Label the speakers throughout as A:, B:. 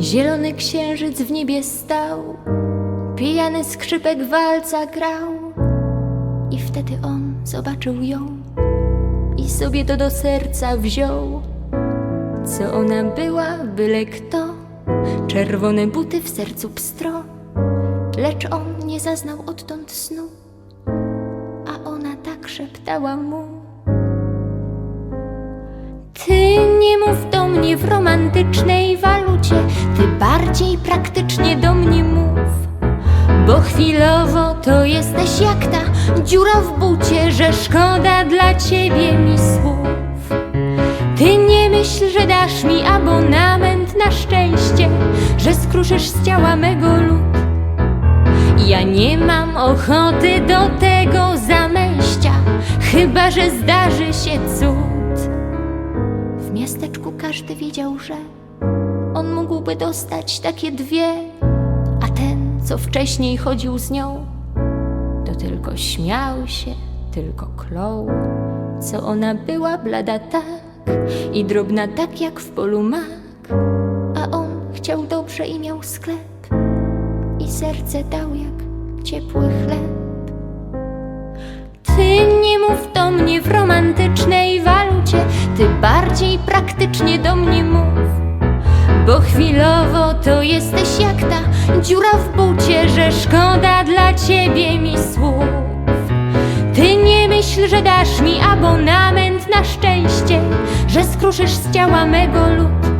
A: Zielony księżyc w niebie stał, pijany skrzypek walca grał. I wtedy on zobaczył ją i sobie to do serca wziął. Co ona była, byle kto, czerwone buty w sercu pstro. Lecz on nie zaznał odtąd snu, a ona tak szeptała mu. Ty nie mów do mnie w romantycznej walucie, ty bardziej praktycznie do mnie mów. Bo chwilowo to jesteś jak ta dziura w bucie, że szkoda dla ciebie mi słów. Ty nie myśl, że dasz mi abonament na szczęście, że skruszysz z ciała mego lód. Ja nie mam ochoty do tego zamęścia, chyba że zdarzy się cud. W miasteczku każdy wiedział, że on mógłby dostać takie dwie, a ten, co wcześniej chodził z nią, to tylko śmiał się, tylko klął, co ona była blada tak i drobna tak jak w polu mak, a on chciał dobrze i miał sklep i serce dał jak ciepły chleb. Ty nie mów do mnie w romantycznej walucie, ty bardziej praktycznie chwilowo to jesteś jak ta dziura w bucie, że szkoda dla ciebie mi słów. Ty nie myśl, że dasz mi abonament na szczęście, że skruszysz z ciała mego lód.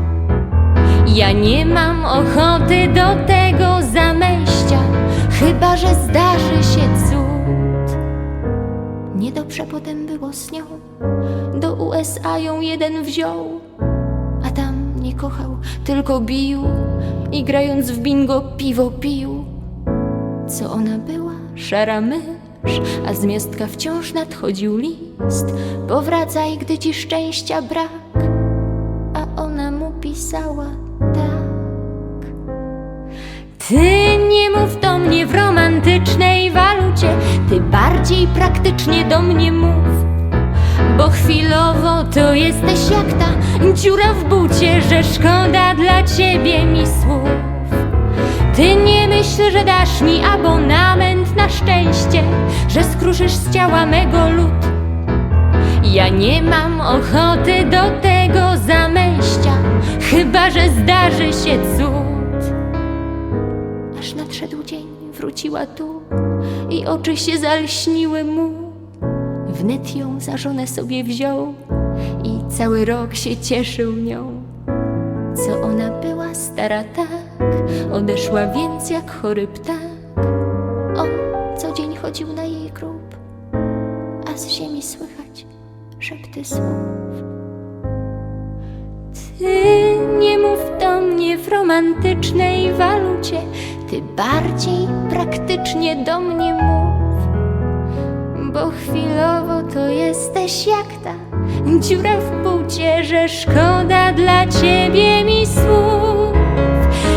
A: Ja nie mam ochoty do tego zamęścia, chyba że zdarzy się cud. Niedobrze potem było z nią, do USA ją jeden wziął, nie kochał, tylko bił i grając w bingo piwo pił. Co ona była? Szara mysz, a z miastka wciąż nadchodził list. Powracaj, gdy ci szczęścia brak, a ona mu pisała tak. Ty nie mów do mnie w romantycznej walucie, ty bardziej praktycznie do mnie mów. Bo chwilowo to jesteś jak ta dziura w bucie, że szkoda dla ciebie mi słów. Ty nie myśl, że dasz mi abonament na szczęście, że skruszysz z ciała mego lód. Ja nie mam ochoty do tego zamęścia, chyba że zdarzy się cud. Aż nadszedł dzień, wróciła tu i oczy się zalśniły mu. Wnet ją za żonę sobie wziął i cały rok się cieszył nią. Co ona była stara tak, odeszła więc jak chory ptak. On co dzień chodził na jej grób, a z ziemi słychać szepty słów. Ty nie mów do mnie w romantycznej walucie, ty bardziej praktycznie do mnie mów. Bo chwilowo to jesteś jak ta dziura w bucie, że szkoda dla ciebie mi słów.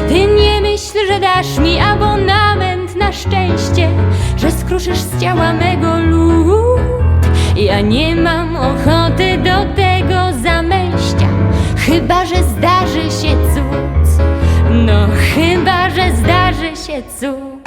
A: Ty nie myśl, że dasz mi abonament na szczęście, że skruszysz z ciała mego lód. Ja nie mam ochoty do tego zamęścia, chyba że zdarzy się cud. No chyba że zdarzy się cud.